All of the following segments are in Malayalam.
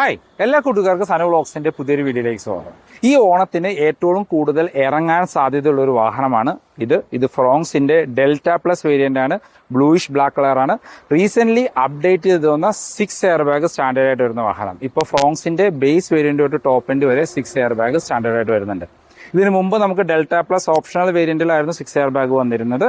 ഹായ് എല്ലാ കൂട്ടുകാർക്കും സന വ്ളോഗ്സിന്റെ പുതിയൊരു വീഡിയോയിലേക്ക് സ്വാഗതം. ഈ ഓണത്തിന് ഏറ്റവും കൂടുതൽ ഇറങ്ങാൻ സാധ്യതയുള്ള ഒരു വാഹനമാണ് ഇത്. ഇത് ഫ്രോങ്സിന്റെ ഡെൽറ്റ പ്ലസ് വേരിയന്റ് ആണ് ബ്ലൂയിഷ് ബ്ലാക്ക് കളറാണ്. റീസെന്റ് അപ്ഡേറ്റ് ചെയ്ത് വന്ന സിക്സ് എയർ ബാഗ് സ്റ്റാൻഡേർഡ് ആയിട്ട് വരുന്ന വാഹനം. ഇപ്പോൾ ഫ്രോങ്സിന്റെ ബേസ് വേരിയന്റ് തൊട്ട് ടോപ്പ് എൻഡ് വരെ സിക്സ് എയർ ബാഗ് സ്റ്റാൻഡേർഡ് ആയിട്ട് വരുന്നുണ്ട്. ഇതിന് മുമ്പ് നമുക്ക് ഡെൽറ്റ പ്ലസ് ഓപ്ഷണൽ വേരിയന്റിലായിരുന്നു സിക്സ് എയർ ബാഗ് വന്നിരുന്നത്.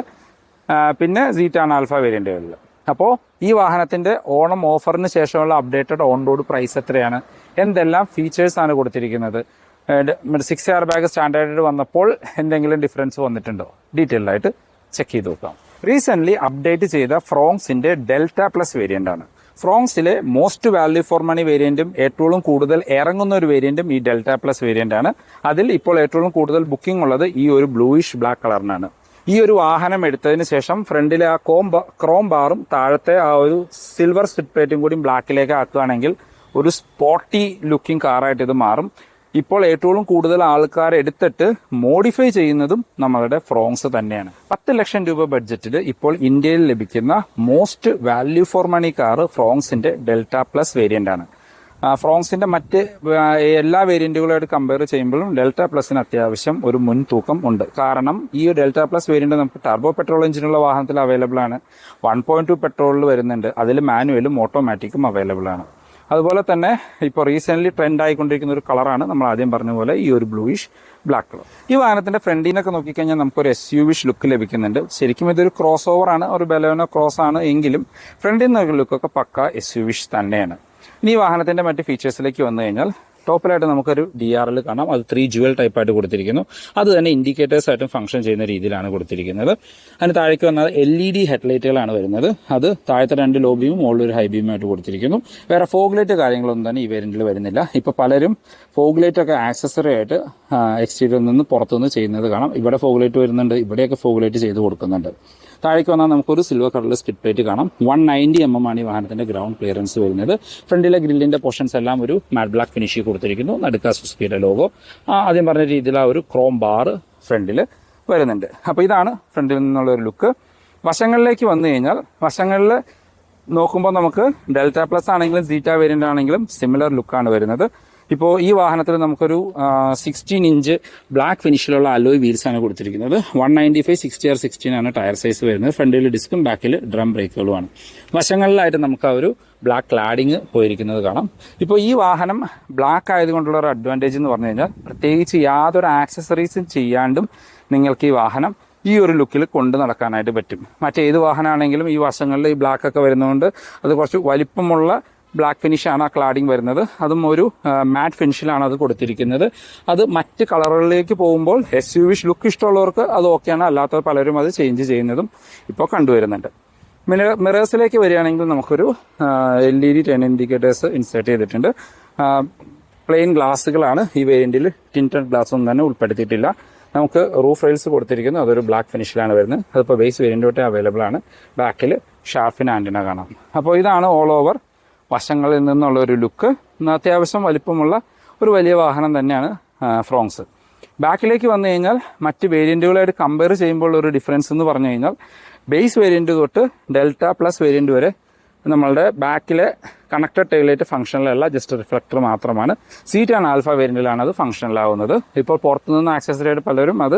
പിന്നെ സീറ്റാണ് ആൽഫ വേരിയന്റുകളിൽ അപ്പോൾ ഈ വാഹനത്തിന്റെ ഓണം ഓഫറിന് ശേഷമുള്ള അപ്ഡേറ്റഡ് ഓൺ റോഡ് പ്രൈസ് എത്രയാണ്? എന്തെല്ലാം ഫീച്ചേഴ്സ് ആണ് കൊടുത്തിരിക്കുന്നത്? സിക്സ് എയർ ബാഗ് സ്റ്റാൻഡേർഡ് വന്നപ്പോൾ എന്തെങ്കിലും ഡിഫറൻസ് വന്നിട്ടുണ്ടോ? ഡീറ്റെയിൽഡ് ആയിട്ട് ചെക്ക് ചെയ്ത് നോക്കാം. റീസെന്റ് അപ്ഡേറ്റ് ചെയ്ത ഫ്രോങ്സിന്റെ ഡെൽറ്റ പ്ലസ് വേരിയന്റ് ആണ്. ഫ്രോങ്സിലെ മോസ്റ്റ് വാല്യൂ ഫോർ മണി വേരിയന്റും ഏറ്റവും കൂടുതൽ ഇറങ്ങുന്ന ഒരു വേരിയന്റും ഈ ഡെൽറ്റ പ്ലസ് വേരിയന്റ് ആണ്. അതിൽ ഇപ്പോൾ ഏറ്റവും കൂടുതൽ ബുക്കിംഗ് ഉള്ളത് ഈ ഒരു ബ്ലൂയിഷ് ബ്ലാക്ക് കളറിനാണ് ഈ ഒരു വാഹനം എടുത്തതിന് ശേഷം ഫ്രണ്ടിലെ ആ കോം ക്രോം ബാറും താഴത്തെ ആ ഒരു സിൽവർ സ്ട്രിപ്പ് പ്ലേറ്റും കൂടി ബ്ലാക്കിലേക്ക് ആക്കുകയാണെങ്കിൽ ഒരു സ്പോട്ടി ലുക്കിംഗ് കാറായിട്ട് ഇത് മാറും. ഇപ്പോൾ ഏറ്റവും കൂടുതൽ ആൾക്കാർ എടുത്തിട്ട് മോഡിഫൈ ചെയ്യുന്നതും നമ്മളുടെ ഫ്രോങ്സ് തന്നെയാണ്. പത്ത് ലക്ഷം രൂപ ബഡ്ജറ്റിൽ ഇപ്പോൾ ഇന്ത്യയിൽ ലഭിക്കുന്ന most value for money car ഫ്രോങ്സിന്റെ delta plus variant ആണ്. ആ, ഫ്രോങ്സിന്റെ മറ്റ് എല്ലാ വേരിയന്റുകളായിട്ട് കമ്പയർ ചെയ്യുമ്പോഴും ഡെൽറ്റ പ്ലസിന് അത്യാവശ്യം ഒരു മുൻതൂക്കം ഉണ്ട്. കാരണം ഈ ഡെൽറ്റ പ്ലസ് വേരിയന്റ് നമുക്ക് ടർബോ പെട്രോൾ എഞ്ചിനുള്ള വാഹനത്തിൽ അവൈലബിൾ ആണ്. വൺ പോയിന്റ് ടു പെട്രോളിൽ വരുന്നുണ്ട്. അതിൽ മാനുവലും ഓട്ടോമാറ്റിക്കും അവൈലബിൾ ആണ്. അതുപോലെ തന്നെ ഇപ്പോൾ റീസെന്റ് ട്രെൻഡ് ആയിക്കൊണ്ടിരിക്കുന്ന ഒരു കളറാണ് നമ്മൾ ആദ്യം പറഞ്ഞ പോലെ ഈ ഒരു ബ്ലൂയിഷ് ബ്ലാക്ക് കളർ ഈ വാഹനത്തിന്റെ ഫ്രണ്ടിനൊക്കെ നോക്കിക്കഴിഞ്ഞാൽ നോക്കിക്കഴിഞ്ഞാൽ നമുക്കൊരു എസ് യു വിഷ് ലുക്ക് ലഭിക്കുന്നുണ്ട്. ശരിക്കും ഇതൊരു ക്രോസ് ഓവർ ആണ് ഒരു ബലോനോ ക്രോസ് ആണ് എങ്കിലും ഫ്രണ്ടിൽ നിന്ന് ലുക്കൊക്കെ പക്ക എസ് യു വിഷ് തന്നെയാണ്. ഇനി വാഹനത്തിന്റെ മറ്റ് ഫീച്ചേഴ്സിലേക്ക് വന്നു കഴിഞ്ഞാൽ ടോപ്പിലായിട്ട് നമുക്കൊരു ഡി ആർ എൽ കാണാം. അത് ത്രീ ജുവൽ ടൈപ്പ് ആയിട്ട് കൊടുത്തിരിക്കുന്നു. അത് തന്നെ ഇൻഡിക്കേറ്റേഴ്സ് ആയിട്ടും ഫംഗ്ഷൻ ചെയ്യുന്ന രീതിയിലാണ് കൊടുത്തിരിക്കുന്നത്. അതിന് താഴേക്ക് വന്നത് എൽ ഇ ഡി ഹെഡ്ലൈറ്റുകളാണ് വരുന്നത്. അത് താഴത്തെ രണ്ട് ലോ ബീമും മുകളിൽ ഒരു ഹൈ ബീമും ആയിട്ട് കൊടുത്തിരിക്കുന്നു. വേറെ ഫോഗ്ലൈറ്റ് കാര്യങ്ങളൊന്നും തന്നെ ഈ വേരിയന്റിൽ വരുന്നില്ല. ഇപ്പോൾ പലരും ഫോഗ്ലൈറ്റ് ഒക്കെ ആക്സസറി ആയിട്ട് എക്സ്റ്റീരിയറിൽ നിന്ന് പുറത്തുനിന്ന് ചെയ്യുന്നത് കാണാം. ഇവിടെ ഫോഗ്ലൈറ്റ് വരുന്നുണ്ട്. ഇവിടെയൊക്കെ ഫോഗ്ലൈറ്റ് ചെയ്ത് കൊടുക്കുന്നുണ്ട്. താഴേക്ക് വന്നാൽ നമുക്കൊരു സിൽവർ കളറിൽ സ്കിഡ് പ്ലേറ്റ് കാണാം. വൺ നയന്റി എം എം ആണ് ഈ വാഹനത്തിന്റെ ഗ്രൗണ്ട് ക്ലിയറൻസ് വരുന്നത്. ഫ്രണ്ടിലെ ഗ്രില്ലിന്റെ പോർഷൻസ് എല്ലാം ഒരു മാറ്റ് ബ്ലാക്ക് ഫിനിഷ് കൊടുത്തിരിക്കുന്നു. നടുക്ക സുസ്കിയുടെ ലോഗോ ആദ്യം പറഞ്ഞ രീതിയിൽ ആ ഒരു ക്രോം ബാർ ഫ്രണ്ടിൽ വരുന്നുണ്ട്. അപ്പോൾ ഇതാണ് ഫ്രണ്ടിൽ നിന്നുള്ള ഒരു ലുക്ക് വശങ്ങളിലേക്ക് വന്നു കഴിഞ്ഞാൽ വശങ്ങളിൽ നോക്കുമ്പോൾ നമുക്ക് ഡെൽറ്റ പ്ലസ് ആണെങ്കിലും സീറ്റ വേരിയന്റ് ആണെങ്കിലും സിമിലർ ലുക്കാണ് വരുന്നത്. ഇപ്പോൾ ഈ വാഹനത്തിൽ നമുക്കൊരു സിക്സ്റ്റീൻ ഇഞ്ച് ബ്ലാക്ക് ഫിനിഷിലുള്ള അലോയ് വീൽസ് ആണ് കൊടുത്തിരിക്കുന്നത്. One ninety five sixty R sixteen ആണ് ടയർ സൈസ് വരുന്നത്. ഫ്രണ്ടിൽ ഡിസ്കും ബാക്കിൽ ഡ്രം ബ്രേക്കുകളുമാണ് വശങ്ങളിലായിട്ട് നമുക്ക് ആ ഒരു ബ്ലാക്ക് ക്ലാഡിങ് പോയിരിക്കുന്നത് കാണാം. ഇപ്പോൾ ഈ വാഹനം ബ്ലാക്ക് ആയതുകൊണ്ടുള്ള ഒരു അഡ്വാന്റേജ് എന്ന് പറഞ്ഞു കഴിഞ്ഞാൽ പ്രത്യേകിച്ച് യാതൊരു ആക്സസറീസും ചെയ്യാണ്ടും നിങ്ങൾക്ക് ഈ വാഹനം ഈ ഒരു ലുക്കിൽ കൊണ്ട് നടക്കാനായിട്ട് പറ്റും. മറ്റേത് വാഹനമാണെങ്കിലും ഈ വശങ്ങളിൽ ഈ ബ്ലാക്ക് ഒക്കെ വരുന്നതുകൊണ്ട് അത് കുറച്ച് വലിപ്പമുള്ള ബ്ലാക്ക് ഫിനിഷാണ് ആ ക്ലാഡിങ് വരുന്നത്. അതും ഒരു മാറ്റ് ഫിനിഷിലാണ് അത് കൊടുത്തിരിക്കുന്നത്. അത് മറ്റ് കളറുകളിലേക്ക് പോകുമ്പോൾ എസ് യു വിഷ് ലുക്ക് ഇഷ്ടമുള്ളവർക്ക് അത് ഓക്കെയാണ് അല്ലാത്ത പലരും അത് ചേഞ്ച് ചെയ്യുന്നതും ഇപ്പോൾ കണ്ടുവരുന്നുണ്ട്. മിറ മിറേഴ്സിലേക്ക് വരികയാണെങ്കിൽ നമുക്കൊരു L E D turn indicators insert ചെയ്തിട്ടുണ്ട്. പ്ലെയിൻ ഗ്ലാസ്സുകളാണ് ഈ വേരിയന്റിൽ ടിന്റഡ് ഗ്ലാസ് ഒന്നും തന്നെ ഉൾപ്പെടുത്തിയിട്ടില്ല. നമുക്ക് റൂഫ് റെയിൽസ് കൊടുത്തിരിക്കുന്നു. അതൊരു ബ്ലാക്ക് ഫിനിഷിലാണ് വരുന്നത്. അതിപ്പോൾ ബേസ് വേരിയന്റ് തൊട്ടേ അവൈലബിൾ ആണ്. ബാക്കിൽ ഷാർഫിൻ ആന്റിന കാണാം. അപ്പോൾ ഇതാണ് ഓൾ ഓവർ വശങ്ങളിൽ നിന്നുള്ള ഒരു ലുക്ക്. അത്യാവശ്യം വലിപ്പമുള്ള ഒരു വലിയ വാഹനം തന്നെയാണ് ഫ്രോങ്സ് ബാക്കിലേക്ക് വന്നു കഴിഞ്ഞാൽ മറ്റ് വേരിയന്റുകളായിട്ട് കമ്പയർ ചെയ്യുമ്പോൾ ഒരു ഡിഫറൻസ് എന്ന് പറഞ്ഞു കഴിഞ്ഞാൽ ബേസ് വേരിയന്റ് തൊട്ട് ഡെൽറ്റ പ്ലസ് വേരിയന്റ് വരെ നമ്മളുടെ ബാക്കിലെ കണക്റ്റഡ് ടൈലൈറ്റ് ഫംഗ്ഷനിലല്ല ജസ്റ്റ് റിഫ്ലക്ടർ മാത്രമാണ്. സീറ്റ് സീറ്റാണ് ആൽഫ വേരിയന്റിലാണ് അത് ഫംഗ്ഷനിലാവുന്നത് ഇപ്പോൾ പുറത്തുനിന്ന് ആക്സസറി ആയിട്ട് പലരും അത്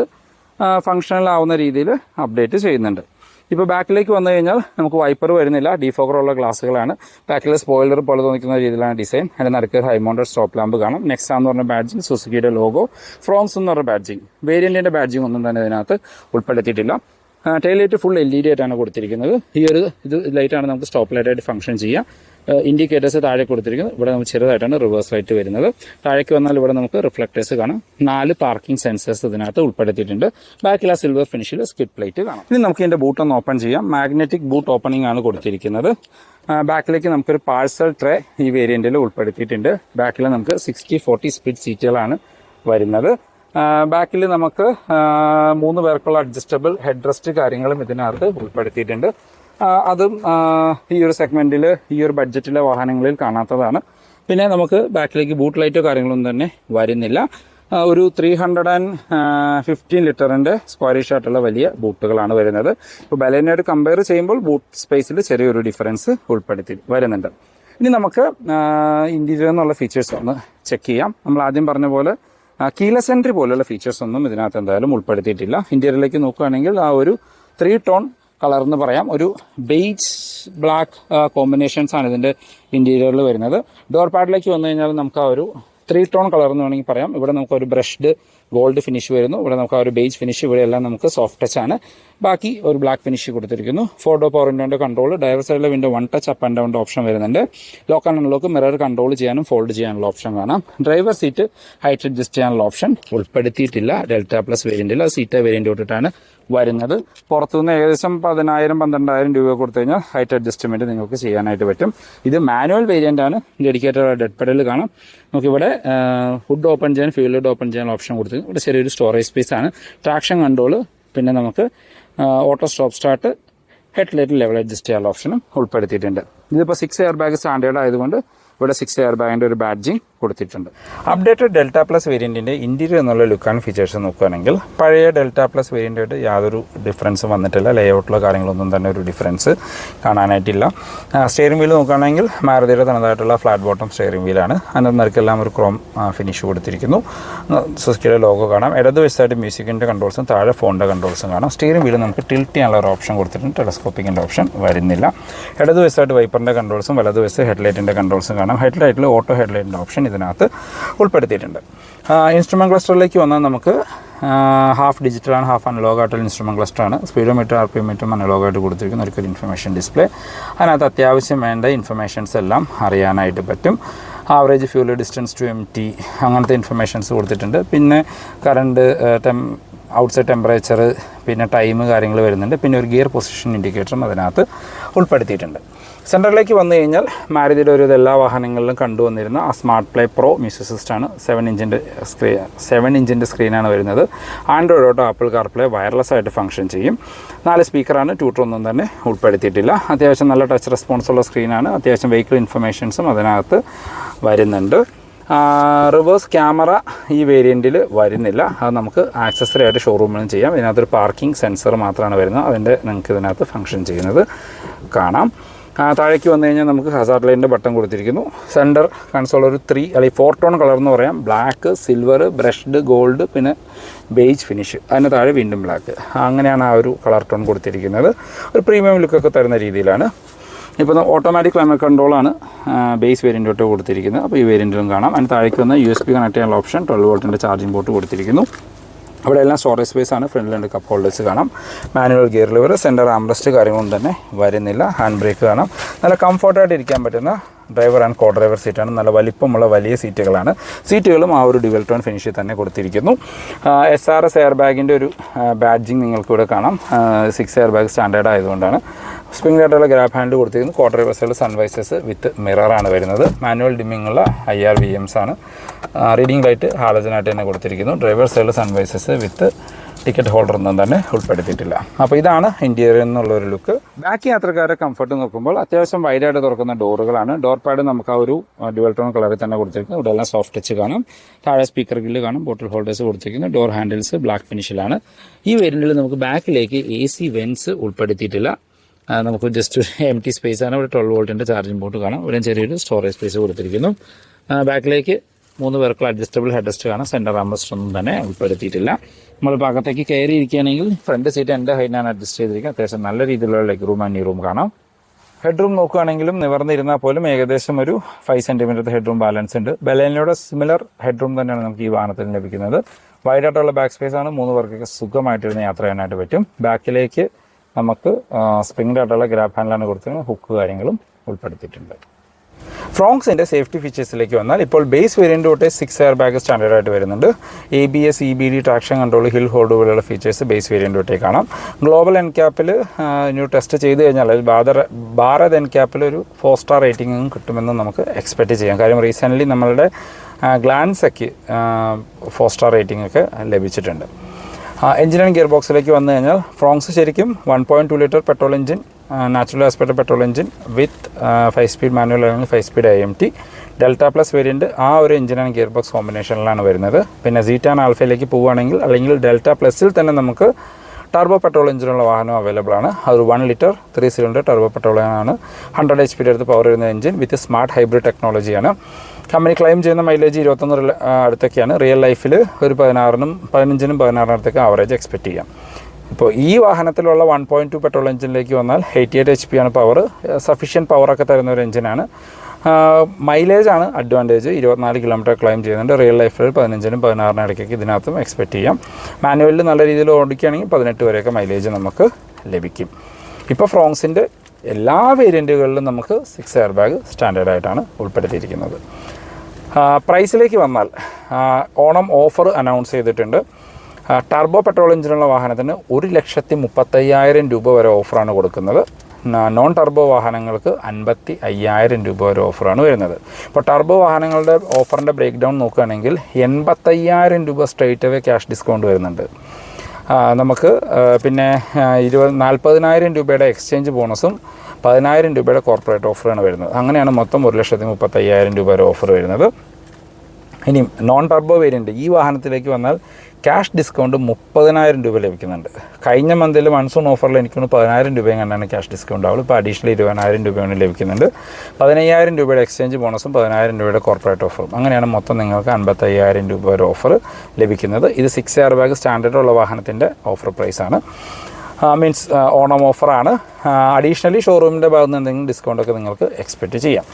ഫംഗ്ഷനിലാവുന്ന രീതിയിൽ അപ്ഡേറ്റ് ചെയ്യുന്നുണ്ട്. ഇപ്പോൾ ബാക്കിലേക്ക് വന്നു കഴിഞ്ഞാൽ നമുക്ക് വൈപ്പർ വരുന്നില്ല ഡിഫോഗർ ഉള്ള ഗ്ലാസ്സുകളാണ് ബാക്കിൽ സ്പോയിലർ പോലെ തോന്നിക്കുന്ന രീതിയിലാണ് ഡിസൈൻ അതിന്റെ നടുക്ക് ഹൈമൗണ്ടഡ് സ്റ്റോപ്പ് ലാമ്പ് കാണും. നെക്സ്റ്റ് എന്ന് പറഞ്ഞ ബാഡ്ജിങ് സുസുക്കിയുടെ ലോഗോ ഫ്രോംസ് എന്ന് പറഞ്ഞ ബാഡ്ജിങ് വേരിയന്റിന്റെ ബാഡ്ജിങ് ഒന്നും തന്നെ അതിനകത്ത് ഉൾപ്പെടുത്തിയിട്ടില്ല. Taillight full L E D ആയിട്ടാണ് കൊടുത്തിരിക്കുന്നത്. ഈ ഒരു ഇത് ലൈറ്റാണ് നമുക്ക് സ്റ്റോപ്പ് ലൈറ്റായിട്ട് ഫംഗ്ഷൻ ചെയ്യാം. ഇൻഡിക്കേറ്റേഴ്സ് താഴെ കൊടുത്തിരിക്കുന്നു ഇവിടെ നമുക്ക് ചെറുതായിട്ടാണ് റിവേഴ്സ് ലൈറ്റ് വരുന്നത്. താഴേക്ക് വന്നാൽ ഇവിടെ നമുക്ക് റിഫ്ലക്ടേഴ്സ് കാണാം. നാല് പാർക്കിംഗ് സെൻസേഴ്സ് ഇതിനകത്ത് ഉൾപ്പെടുത്തിയിട്ടുണ്ട്. ബാക്കിൽ ആ സിൽവർ ഫിനിഷിൽ സ്കിഡ് പ്ലേറ്റ് കാണാം. ഇനി നമുക്ക് ഇതിന്റെ ബൂട്ട് ഒന്ന് ഓപ്പൺ ചെയ്യാം. മാഗ്നറ്റിക് ബൂട്ട് ഓപ്പണിംഗ് ആണ് കൊടുത്തിരിക്കുന്നത്. ബാക്കിലേക്ക് നമുക്കൊരു പാഴ്സൽ ട്രേ ഈ വേരിയന്റിൽ ഉൾപ്പെടുത്തിയിട്ടുണ്ട്. ബാക്കിൽ നമുക്ക് സിക്സ്റ്റി ഫോർട്ടി സ്പീഡ് സീറ്റുകളാണ് വരുന്നത്. ബാക്കിൽ നമുക്ക് മൂന്ന് പേർക്കുള്ള അഡ്ജസ്റ്റബിൾ ഹെഡ് റെസ്റ്റ് കാര്യങ്ങളും ഇതിനകത്ത് ഉൾപ്പെടുത്തിയിട്ടുണ്ട്. അതും ഈ ഒരു സെഗ്മെന്റിൽ ഈ ഒരു ബഡ്ജറ്റിലെ വാഹനങ്ങളിൽ കാണാത്തതാണ്. പിന്നെ നമുക്ക് ബാക്കിലേക്ക് ബൂട്ട് ലൈറ്റോ കാര്യങ്ങളൊന്നും തന്നെ വരുന്നില്ല. ഒരു ത്രീ ഹൺഡ്രഡ് ആൻഡ് ഫിഫ്റ്റീൻ ലിറ്ററിന്റെ സ്ക്വയറിഷ് ആയിട്ടുള്ള വലിയ ബൂട്ടുകളാണ് വരുന്നത്. ഇപ്പോൾ ബലേനയായിട്ട് കമ്പയർ ചെയ്യുമ്പോൾ ബൂട്ട് സ്പേസിൽ ചെറിയൊരു ഡിഫറൻസ് ഉൾപ്പെടുത്തി വരുന്നുണ്ട്. ഇനി നമുക്ക് ഇന്റീരിയർ എന്നുള്ള ഫീച്ചേഴ്സ് ഒന്ന് ചെക്ക് ചെയ്യാം. നമ്മൾ ആദ്യം പറഞ്ഞ പോലെ കീലസ് എൻട്രി പോലുള്ള ഫീച്ചേഴ്സ് ഒന്നും ഇതിനകത്ത് എന്തായാലും ഉൾപ്പെടുത്തിയിട്ടില്ല. ഇന്റീരിയറിലേക്ക് നോക്കുകയാണെങ്കിൽ ആ ഒരു ത്രീ ടോൺ കളർ എന്ന് പറയാം. ഒരു ബെയ്ജ് ബ്ലാക്ക് കോമ്പിനേഷൻസ് ആണ് ഇതിന്റെ ഇന്റീരിയറിൽ വരുന്നത്. ഡോർ പാഡിലേക്ക് വന്നു കഴിഞ്ഞാൽ നമുക്ക് ആ ഒരു ത്രീ ടോൺ കളർ എന്ന് വേണമെങ്കിൽ പറയാം. ഇവിടെ നമുക്ക് ഒരു ബ്രഷ്ഡ് ഗോൾഡ് ഫിനിഷ് വരുന്നു. ഇവിടെ നമുക്ക് ആ ഒരു ബേജ് ഫിനിഷ് ഇവിടെ എല്ലാം നമുക്ക് സോഫ്റ്റ് ടച്ച് ആണ്. ബാക്കി ഒരു ബ്ലാക്ക് ഫിനിഷ് കൊടുത്തിരിക്കുന്നു. ഫോട്ടോ പവർ വിൻഡോന്റെ കൺട്രോൾ ഡ്രൈവർ സൈഡിലെ window one touch up and down option വരുന്നുണ്ട്. Lock and unlock mirror control ചെയ്യാനും ഫോൾഡ് ചെയ്യാനുള്ള ഓപ്ഷൻ കാണാം ഡ്രൈവർ സീറ്റ് ഹൈറ്റ് അഡ്ജസ്റ്റ് ചെയ്യാനുള്ള ഓപ്ഷൻ ഉൾപ്പെടുത്തിയിട്ടില്ല. ഡെൽറ്റ പ്ലസ് വേരിയന്റിൽ അത് സീറ്റ് വേരിയന്റ് തൊട്ടിട്ടാണ് വരുന്നത്. പുറത്തുനിന്ന് ഏകദേശം പതിനായിരം പന്ത്രണ്ടായിരം രൂപ കൊടുത്തു കഴിഞ്ഞാൽ ഹൈറ്റ് അഡ്ജസ്റ്റ്മെന്റ് നിങ്ങൾക്ക് ചെയ്യാനായിട്ട് പറ്റും. ഇത് മാനുവൽ വേരിയന്റ് ആണ്. ഡെഡിക്കേറ്റഡ് ഡെഡ് പെഡൽ കാണാം. നമുക്കിവിടെ ഹുഡ് ഓപ്പൺ ചെയ്യാൻ ഫ്യൂൽ ഓപ്പൺ ചെയ്യാൻ ഓപ്ഷൻ കൊടുത്തു ഇവിടെ ചെറിയൊരു സ്റ്റോറേജ് സ്പേസ് ആണ്. ട്രാക്ഷൻ കൺട്രോൾ പിന്നെ നമുക്ക് auto stop start headlight level adjust ചെയ്യാനുള്ള ഓപ്ഷനും ഉൾപ്പെടുത്തിയിട്ടുണ്ട്. ഇതിപ്പോൾ സിക്സ് എയർ ബാഗ് സ്റ്റാൻഡേർഡ് ആയതുകൊണ്ട് ഇവിടെ സിക്സ് എയർ ബാഗിന്റെ ഒരു ബാഡ്ജിങ് കൊടുത്തിട്ടുണ്ട്. അപ്ഡേറ്റഡ് ഡെൽറ്റ പ്ലസ് വേരിയന്റിന്റെ ഇന്റീരിയർ എന്നുള്ള ലുക്ക് ആൻഡ് ഫീച്ചേഴ്സ് നോക്കുകയാണെങ്കിൽ പഴയ ഡെൽറ്റ പ്ലസ് വേരിയന്റായിട്ട് യാതൊരു ഡിഫറൻസും വന്നിട്ടില്ല. ലേഔട്ടിലോ കാര്യങ്ങളൊന്നും തന്നെ ഒരു ഡിഫറൻസ് കാണാനായിട്ടില്ല. സ്റ്റിയറിംഗ് വീൽ നോക്കുകയാണെങ്കിൽ മാരുതിയുടെ തനതായിട്ടുള്ള ഫ്ലാറ്റ് ബോട്ടം സ്റ്റിയറിംഗ് വീലാണ് അതിന്റെ നിരക്കെല്ലാം ഒരു ക്രോം ഫിനിഷ് കൊടുത്തിരിക്കുന്നു. സുസ്കിയുടെ ലോഗോ കാണാം. ഇടതുവശത്തായിട്ട് മ്യൂസിക്കിന്റെ കൺട്രോൾസും താഴെ ഫോണിന്റെ കൺട്രോൾസും കാണാം. സ്റ്റിയറിംഗ് വീൽ നമുക്ക് ടിൽറ്റ് ചെയ്യാനുള്ള ഒരു ഓപ്ഷൻ കൊടുത്തിട്ടുണ്ട്. ടെലസ്കോപ്പിക്കിന്റെ ഓപ്ഷൻ വരുന്നില്ല. ഇടതുവശത്തായിട്ട് വൈപ്പറിന്റെ കൺട്രോൾസും വലതുവശത്ത് ഹെഡ്ലൈറ്റിന്റെ കൺട്രോൾസും കാണാം. ഹെഡ്ലൈറ്റിൽ ഓട്ടോ ഹെഡ്ലൈറ്റിന്റെ ഓപ്ഷൻ ഇതിനകത്ത് ഉൾപ്പെടുത്തിയിട്ടുണ്ട്. ഇൻസ്ട്രുമെന്റ് ക്ലസ്റ്ററിലേക്ക് വന്നാൽ നമുക്ക് ഹാഫ് ഡിജിറ്റലാണ് ഹാഫ് അനലോഗ് ആയിട്ടുള്ള ഇൻസ്ട്രുമെന്റ് ക്ലസ്റ്ററാണ് സ്പീഡോമീറ്റർ ആർ പി മീറ്ററും അനലോഗായിട്ട് കൊടുത്തിരിക്കുന്ന ഒരു ഇൻഫർമേഷൻ ഡിസ്പ്ലേ അതിനകത്ത് അത്യാവശ്യം വേണ്ട ഇൻഫർമേഷൻസ് എല്ലാം അറിയാനായിട്ട് പറ്റും. Average fuel distance to empty അങ്ങനത്തെ ഇൻഫർമേഷൻസ് കൊടുത്തിട്ടുണ്ട്. പിന്നെ കറണ്ട് ടെം ഔട്ട്സൈഡ് ടെമ്പറേച്ചർ പിന്നെ ടൈം കാര്യങ്ങൾ വരുന്നുണ്ട്. പിന്നെ ഒരു ഗിയർ പൊസിഷൻ ഇൻഡിക്കേറ്ററും അതിനകത്ത് ഉൾപ്പെടുത്തിയിട്ടുണ്ട്. സെന്ററിലേക്ക് വന്നു കഴിഞ്ഞാൽ മാരുതിയുടെ ഒരു എല്ലാ വാഹനങ്ങളിലും കണ്ടുവന്നിരുന്ന ആ സ്മാർട്ട് പ്ലേ പ്രോ മ്യൂസിക് സിസ്റ്റമാണ് സെവൻ ഇഞ്ചിന്റെ സ്ക്രീൻ സെവൻ ഇഞ്ചിന്റെ സ്ക്രീനാണ് വരുന്നത്. Android Auto Apple CarPlay wireless ആയിട്ട് ഫംഗ്ഷൻ ചെയ്യും. നാല് സ്പീക്കറാണ് ട്യൂട്ടറൊന്നും തന്നെ ഉൾപ്പെടുത്തിയിട്ടില്ല. അത്യാവശ്യം നല്ല ടച്ച് റെസ്പോൺസുള്ള സ്ക്രീനാണ് അത്യാവശ്യം വെഹിക്കിൾ ഇൻഫർമേഷൻസും അതിനകത്ത് വരുന്നുണ്ട്. റിവേഴ്സ് ക്യാമറ ഈ വേരിയന്റിൽ വരുന്നില്ല. അത് നമുക്ക് ആക്സസറി ആയിട്ട് ഷോറൂമിലും ചെയ്യാം. ഇതിനകത്തൊരു പാർക്കിംഗ് സെൻസർ മാത്രമാണ് വരുന്നത്. അതിന്റെ നിങ്ങൾക്ക് ഇതിനകത്ത് ഫങ്ഷൻ ചെയ്യുന്നത് കാണാം. താഴേക്ക് വന്നു കഴിഞ്ഞാൽ നമുക്ക് ഹസാർഡ് ലൈന്റെ ബട്ടൺ കൊടുത്തിരിക്കുന്നു. സെന്റർ കൺസോൾ ഒരു ത്രീ അല്ലെങ്കിൽ ഫോർ ടോൺ കളർ എന്ന് പറയാം. ബ്ലാക്ക് സിൽവർ ബ്രഷ്ഡ് ഗോൾഡ് പിന്നെ ബേജ് ഫിനിഷ് അതിന് താഴെ വീണ്ടും ബ്ലാക്ക് അങ്ങനെയാണ് ആ ഒരു കളർ ടോൺ കൊടുത്തിരിക്കുന്നത്. ഒരു പ്രീമിയം ലുക്കൊക്കെ തരുന്ന രീതിയിലാണ്. ഇപ്പോൾ ഓട്ടോമാറ്റിക് ക്ലൈമറ്റ് കൺട്രോളാണ് ബേസ് വേരിയന്റ് തൊട്ട് കൊടുത്തിരിക്കുന്നത്. അപ്പോൾ ഈ വേരിയന്റിലും കാണാം. അതിന് താഴേക്ക് വന്ന യു എസ് പി കണക്ട് ചെയ്യാനുള്ള ഓപ്ഷൻ ട്വൽവ് വോൾട്ടിന്റെ ചാർജിംഗ് പോർട്ട് കൊടുത്തിരിക്കുന്നു. അവിടെ എല്ലാം സ്റ്റോറേജ് സ്പേസ് ആണ്. ഫ്രണ്ടിലുണ്ട് കപ്പ് ഹോൾഡേഴ്സ് കാണാം. Manual gear lever centre armrest കാര്യങ്ങളൊന്നും തന്നെ വരുന്നില്ല. ഹാൻഡ് ബ്രേക്ക് കാണാം. നല്ല കംഫർട്ടായിട്ട് ഇരിക്കാൻ പറ്റുന്ന ഡ്രൈവർ ആൻഡ് കോ ഡ്രൈവർ സീറ്റാണ്. നല്ല വലിപ്പമുള്ള വലിയ സീറ്റുകളാണ്. സീറ്റുകളും ആ ഒരു ഡ്യുവൽ ടോൺ ഫിനിഷിൽ തന്നെ കൊടുത്തിരിക്കുന്നു. എസ് ആർ എസ് എയർ ബാഗിന്റെ ഒരു ബാഡ്ജിങ് നിങ്ങൾക്കിവിടെ കാണാം. സിക്സ് എയർ ബാഗ് സ്റ്റാൻഡേർഡ് ആയതുകൊണ്ടാണ്. സ്പ്രിംഗ് ലൈറ്റുള്ള ഗ്രാബ് ഹാൻഡ് കൊടുത്തിരിക്കുന്നു. കോ ഡ്രൈവേഴ്സുകൾ സൺവൈസസ് വിത്ത് മിററാണ് വരുന്നത്. മാനുവൽ ഡിമ്മിംഗ് ഉള്ള ഐ ആർ വി എംസ് ആണ്. റീഡിംഗ് ലൈറ്റ് ഹാലജനായിട്ട് തന്നെ കൊടുത്തിരിക്കുന്നു. ഡ്രൈവർ സൈഡിൽ സൺവൈസസ് വിത്ത് ടിക്കറ്റ് ഹോൾഡർ ഒന്നും തന്നെ ഉൾപ്പെടുത്തിയിട്ടില്ല. അപ്പോൾ ഇതാണ് ഇന്റീരിയർ എന്നുള്ള ഒരു ലുക്ക് ബാക്ക് യാത്രക്കാരെ കംഫർട്ട് നോക്കുമ്പോൾ അത്യാവശ്യം വൈഡായിട്ട് തുറക്കുന്ന ഡോറുകളാണ് ഡോർ പാഡ് നമുക്ക് ആ ഒരു ഡുവൽ ടോൺ കളറിൽ തന്നെ കൊടുത്തിരിക്കുന്നത് ഇവിടെ എല്ലാം സോഫ്റ്റ് ടച്ച് കാണും. താഴെ സ്പീക്കർ ഗില്ല് കാണും. ബോട്ടിൽ ഹോൾഡേഴ്സ് കൊടുത്തിരിക്കുന്നു. ഡോർ ഹാൻഡിൽസ് ബ്ലാക്ക് ഫിനിഷിലാണ് ഈ വേരിയന്റിൽ നമുക്ക് ബാക്കിലേക്ക് എ സി വെൻസ് ഉൾപ്പെടുത്തിയിട്ടില്ല. നമുക്ക് ജസ്റ്റ് എം ടി സ്പേസ് ആണ്. ഇവിടെ ട്വൽവ് വോൾട്ടിന്റെ ചാർജിംഗ് പോർട്ട് കാണാം. ഇവിടെ ചെറിയൊരു സ്റ്റോറേജ് സ്പേസ് കൊടുത്തിരിക്കുന്നു. ബാക്കിലേക്ക് മൂന്ന് പേർക്കുള്ള അഡ്ജസ്റ്റബിൾ ഹെഡ്രസ്റ്റ് കാണാം. സെന്റർ ആംബസ്റ്റ് ഒന്നും തന്നെ ഉൾപ്പെടുത്തിയിട്ടില്ല. നമ്മൾ ഭാഗത്തേക്ക് കയറി ഇരിക്കുകയാണെങ്കിൽ ഫ്രണ്ട് സീറ്റ് എന്റെ ഹൈറ്റിനാണ് അഡ്ജസ്റ്റ് ചെയ്തിരിക്കുക അത്യാവശ്യം നല്ല രീതിയിലുള്ള ലെഗ് റൂം ആൻഡ് ഈ റൂം കാണാം. ഹെഡ് റൂം നോക്കുകയാണെങ്കിലും നിവർന്നിരുന്നാൽ പോലും ഏകദേശം ഒരു five centimetre head room balance ഉണ്ട്. ബലേനയുടെ സിമിലർ ഹെഡ് റൂം തന്നെയാണ് നമുക്ക് ഈ വാഹനത്തിൽ ലഭിക്കുന്നത്. വൈഡായിട്ടുള്ള ബാക്ക് സ്പേസ് ആണ്. മൂന്ന് പേർക്കൊക്കെ സുഖമായിട്ടിരുന്ന് യാത്ര ചെയ്യാനായിട്ട് പറ്റും. ബാക്കിലേക്ക് നമുക്ക് സ്പ്രിംഗ് ആയിട്ടുള്ള ഗ്രാബ് ഹാൻഡിലാണ് കൊടുത്തിരിക്കുന്നത്. ഹുക്ക് കാര്യങ്ങളും ഉൾപ്പെടുത്തിയിട്ടുണ്ട്. ഫ്രോങ്സിന്റെ സേഫ്റ്റി ഫീച്ചേഴ്സിലേക്ക് വന്നാൽ ഇപ്പോൾ ബേസ് വേരിയന്റ് തൊട്ട് സിക്സ് എയർ ബാഗ് സ്റ്റാൻഡേർഡായിട്ട് വരുന്നുണ്ട്. A B S E B D traction control hill hold പോലുള്ള ഫീച്ചേഴ്സ് ബേസ് വേരിയന്റ് തൊട്ടേ കാണാം. ഗ്ലോബൽ എൻ ക്യാപ്പിൽ ന്യൂ ടെസ്റ്റ് ചെയ്ത് കഴിഞ്ഞാൽ ബാദർ ഭാരത് എൻ ക്യാപ്പിൽ ഒരു ഫോർ സ്റ്റാർ റേറ്റിംഗും കിട്ടുമെന്ന് നമുക്ക് എക്സ്പെക്റ്റ് ചെയ്യാം. കാര്യം റീസെന്റ്ലി നമ്മളുടെ ഗ്ലാൻസൊക്കെ ഫോർ സ്റ്റാർ റേറ്റിംഗൊക്കെ ലഭിച്ചിട്ടുണ്ട്. ആൻഡ് ഗിയർ ബോക്സിലേക്ക് വന്നു കഴിഞ്ഞാൽ ഫ്രോങ്സ് ശരിക്കും one point two litre petrol engine natural aspect petrol engine with five speed manual അല്ലെങ്കിൽ five speed I M T Delta plus variant ആ ഒരു എഞ്ചിനാണ് ഗിയർ ബോക്സ് കോമ്പിനേഷനിലാണ് വരുന്നത്. പിന്നെ സീറ്റാൻ ആൽഫയിലേക്ക് പോവുകയാണെങ്കിൽ അല്ലെങ്കിൽ ഡെൽറ്റ പ്ലസിൽ തന്നെ നമുക്ക് ടർബോ പെട്രോൾ എഞ്ചിനുള്ള വാഹനം അവൈലബിൾ ആണ്. അത് one litre three cylinder turbo petrol ആണ്. ഹൺഡ്രഡ് എച്ച് പിയുടെ അടുത്ത് പവർ വരുന്ന എഞ്ചിൻ വിത്ത് സ്മാർട്ട് ഹൈബ്രിഡ് ടെക്നോളജിയാണ് കമ്പനി ക്ലെയിം ചെയ്യുന്ന മൈലേജ് ഇരുപത്തൊന്ന് അടുത്തൊക്കെയാണ്. റിയൽ ലൈഫിൽ ഒരു പതിനാറിനും പതിനഞ്ചിനും പതിനാറിനും അടുത്തൊക്കെ ആവറേജ് എക്സ്പെക്ട് ചെയ്യാം. ഇപ്പോൾ ഈ വാഹനത്തിലുള്ള വൺ പോയിന്റ് ടു പെട്രോൾ എഞ്ചിനിലേക്ക് വന്നാൽ എയ്റ്റി എയ്റ്റ് എച്ച് പി ആണ് പവർ സഫീഷ്യന്റ് പവറൊക്കെ തരുന്ന ഒരു എഞ്ചിനാണ് മൈലേജ് ആണ് അഡ്വാന്റേജ് ഇരുപത്തിനാല് കിലോമീറ്റർ ക്ലൈം ചെയ്യുന്നുണ്ട്. റിയൽ ലൈഫിൽ പതിനഞ്ചിനും പതിനാറിനും ഇടയ്ക്കൊക്കെ ഇതിനകത്തും എക്സ്പെക്റ്റ് ചെയ്യാം. മാനുവലിൽ നല്ല രീതിയിൽ ഓടിക്കുകയാണെങ്കിൽ പതിനെട്ട് വരെയൊക്കെ മൈലേജ് നമുക്ക് ലഭിക്കും. ഇപ്പോൾ ഫ്രോങ്സിന്റെ എല്ലാ വേരിയന്റുകളിലും നമുക്ക് സിക്സ് എയർ ബാഗ് സ്റ്റാൻഡേർഡ് ആയിട്ടാണ് ഉൾപ്പെടുത്തിയിരിക്കുന്നത്. പ്രൈസിലേക്ക് വന്നാൽ ഓണം ഓഫർ അനൗൺസ് ചെയ്തിട്ടുണ്ട്. ടർബോ പെട്രോൾ എഞ്ചിനുള്ള വാഹനത്തിന് ഒരു ലക്ഷത്തി മുപ്പത്തയ്യായിരം രൂപ വരെ ഓഫറാണ് കൊടുക്കുന്നത്. നോൺ ടർബോ വാഹനങ്ങൾക്ക് അൻപത്തി അയ്യായിരം രൂപ വരെ ഓഫറാണ് വരുന്നത്. ഇപ്പോൾ ടർബോ വാഹനങ്ങളുടെ ഓഫറിന്റെ ബ്രേക്ക് ഡൗൺ നോക്കുകയാണെങ്കിൽ എൺപത്തയ്യായിരം രൂപ സ്ട്രേറ്റ് അവേ ക്യാഷ് ഡിസ്കൗണ്ട് വരുന്നുണ്ട്. നമുക്ക് പിന്നെ ഇരുപത് നാൽപ്പതിനായിരം രൂപയുടെ എക്സ്ചേഞ്ച് ബോണസും പതിനായിരം രൂപയുടെ കോർപ്പറേറ്റ് ഓഫറാണ് വരുന്നത്. അങ്ങനെയാണ് മൊത്തം ഒരു ലക്ഷത്തി മുപ്പത്തയ്യായിരം രൂപ വരെ ഓഫർ വരുന്നത്. ഇനി നോൺ ടർബോ വേരിയന്റ് ഈ വാഹനത്തിലേക്ക് വന്നാൽ ക്യാഷ് ഡിസ്കൗണ്ട് മുപ്പതിനായിരം രൂപ ലഭിക്കുന്നുണ്ട്. കഴിഞ്ഞ മന്തിൽ മൺസൂൺ ഓഫറിൽ എനിക്കൊന്ന് പതിനായിരം രൂപയും കണ്ടാണ് ക്യാഷ് ഡിസ്കൗണ്ട് ആവുള്ളൂ ഇപ്പോൾ അഡീഷണൽ ഇരുപതിനായിരം രൂപയാണ് ലഭിക്കുന്നുണ്ട്. പതിനയ്യായിരം രൂപയുടെ എക്സ്ചേഞ്ച് ബോണസും പതിനായിരം രൂപയുടെ കോർപ്പറേറ്റ് ഓഫറും അങ്ങനെയാണ് മൊത്തം നിങ്ങൾക്ക് അൻപത്തയ്യായിരം രൂപ വരെ ഓഫർ ലഭിക്കുന്നത്. ഇത് സിക്സ് എയർ ബാഗ് സ്റ്റാൻഡേർഡ് ഉള്ള വാഹനത്തിന്റെ ഓഫർ പ്രൈസാണ് മീൻസ് ഓണം ഓഫറാണ്. അഡീഷണലി ഷോറൂമിന്റെ ഭാഗത്ത് നിന്ന് എന്തെങ്കിലും ഡിസ്കൗണ്ടൊക്കെ നിങ്ങൾക്ക് എക്സ്പെക്റ്റ് ചെയ്യാം.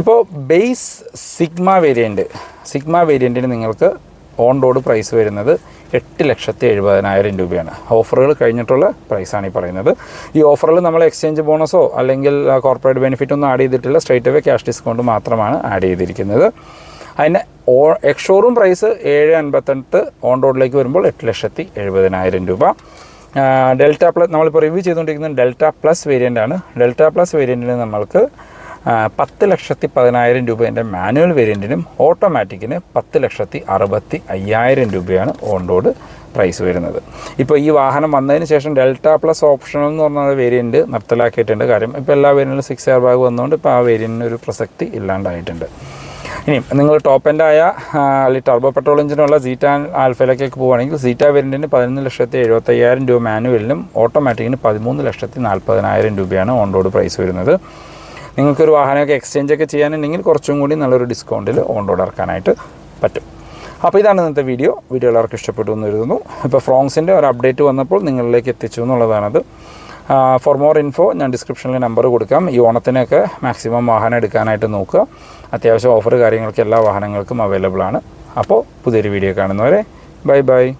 ഇപ്പോൾ ബേസ് സിഗ്മ വേരിയന്റ് സിഗ്മ വേരിയന്റിന് നിങ്ങൾക്ക് ഓൺ റോഡ് പ്രൈസ് വരുന്നത് എട്ട് ലക്ഷത്തി എഴുപതിനായിരം രൂപയാണ്. ഓഫറുകൾ കഴിഞ്ഞിട്ടുള്ള പ്രൈസാണ് ഈ പറയുന്നത്. ഈ ഓഫറിൽ നമ്മൾ എക്സ്ചേഞ്ച് ബോണസോ അല്ലെങ്കിൽ കോർപ്പറേറ്റ് ബെനിഫിറ്റ് ഒന്നും ആഡ് ചെയ്തിട്ടില്ല. സ്ട്രേറ്റ് അവേ ക്യാഷ് ഡിസ്കൗണ്ട് മാത്രമാണ് ആഡ് ചെയ്തിരിക്കുന്നത്. അതിന് ഓ എക്സ് ഷോറൂം പ്രൈസ് ഏഴ് അൻപത്തെട്ട് ഓൺ റോഡിലേക്ക് വരുമ്പോൾ എട്ട് ലക്ഷത്തി എഴുപതിനായിരം രൂപ. ഡെൽറ്റ പ്ലസ് നമ്മളിപ്പോൾ റിവ്യൂ ചെയ്തുകൊണ്ടിരിക്കുന്ന ഡെൽറ്റ പ്ലസ് വേരിയന്റ് ആണ്. ഡെൽറ്റ പ്ലസ് വേരിയന്റിന് നമ്മൾക്ക് പത്ത് ലക്ഷത്തി പതിനായിരം രൂപേന്റെ മാനുവൽ വേരിയന്റിനും ഓട്ടോമാറ്റിക്കിന് പത്ത് ലക്ഷത്തി അറുപത്തി അയ്യായിരം രൂപയാണ് ഓൺ റോഡ് പ്രൈസ് വരുന്നത്. ഇപ്പോൾ ഈ വാഹനം വന്നതിന് ശേഷം ഡെൽറ്റ പ്ലസ് ഓപ്ഷണൽ എന്ന് പറഞ്ഞ വേരിയന്റ് നിർത്തലാക്കിയിട്ടുണ്ട്. കാര്യം ഇപ്പോൾ എല്ലാ വേരിയന്റിലും സിക്സ് എയർ ബാഗ് വന്നുകൊണ്ട് ഇപ്പോൾ ആ വേരിയന്റിന് ഒരു പ്രസക്തി ഇല്ലാണ്ടായിട്ടുണ്ട്. ഇനി നിങ്ങൾ ടോപ്പ് എൻഡായ അല്ലെങ്കിൽ ടർബോ പെട്രോൾ എഞ്ചിനുള്ള സീറ്റ ആൽഫയിലേക്കൊക്കെ പോവുകയാണെങ്കിൽ സീറ്റ വേരിയന്റിന് പതിനൊന്ന് ലക്ഷത്തി എഴുപത്തയ്യായിരം രൂപ മാനുവലിനും ഓട്ടോമാറ്റിക്കിന് പതിമൂന്ന് ലക്ഷത്തി നാൽപ്പതിനായിരം രൂപയാണ് ഓൺ റോഡ് പ്രൈസ് വരുന്നത്. നിങ്ങൾക്കൊരു വാഹനമൊക്കെ എക്സ്ചേഞ്ച് ഒക്കെ ചെയ്യാനുണ്ടെങ്കിൽ കുറച്ചും കൂടി നല്ലൊരു ഡിസ്കൗണ്ടിൽ ഓൺ റോഡ് ഇറക്കാനായിട്ട് പറ്റും. അപ്പോൾ ഇതാണ് ഇന്നത്തെ വീഡിയോ വീഡിയോ എല്ലാവർക്കും ഇഷ്ടപ്പെട്ടു എന്ന് കരുതുന്നു. ഇപ്പോൾ ഫ്രോങ്സിന്റെ ഒരു അപ്ഡേറ്റ് വന്നപ്പോൾ നിങ്ങളിലേക്ക് എത്തിച്ചു എന്നുള്ളതാണത്. ഫോർ മോർ ഇൻഫോ ഞാൻ ഡിസ്ക്രിപ്ഷനിൽ നമ്പർ കൊടുക്കാം. ഈ ഓണത്തിനൊക്കെ മാക്സിമം വാഹനം എടുക്കാനായിട്ട് നോക്കുക. അത്യാവശ്യം ഓഫർ കാര്യങ്ങൾക്ക് എല്ലാ വാഹനങ്ങൾക്കും അവൈലബിൾ ആണ്. അപ്പോൾ പുതിയൊരു വീഡിയോ കാണുന്നവരെ ബൈ ബൈ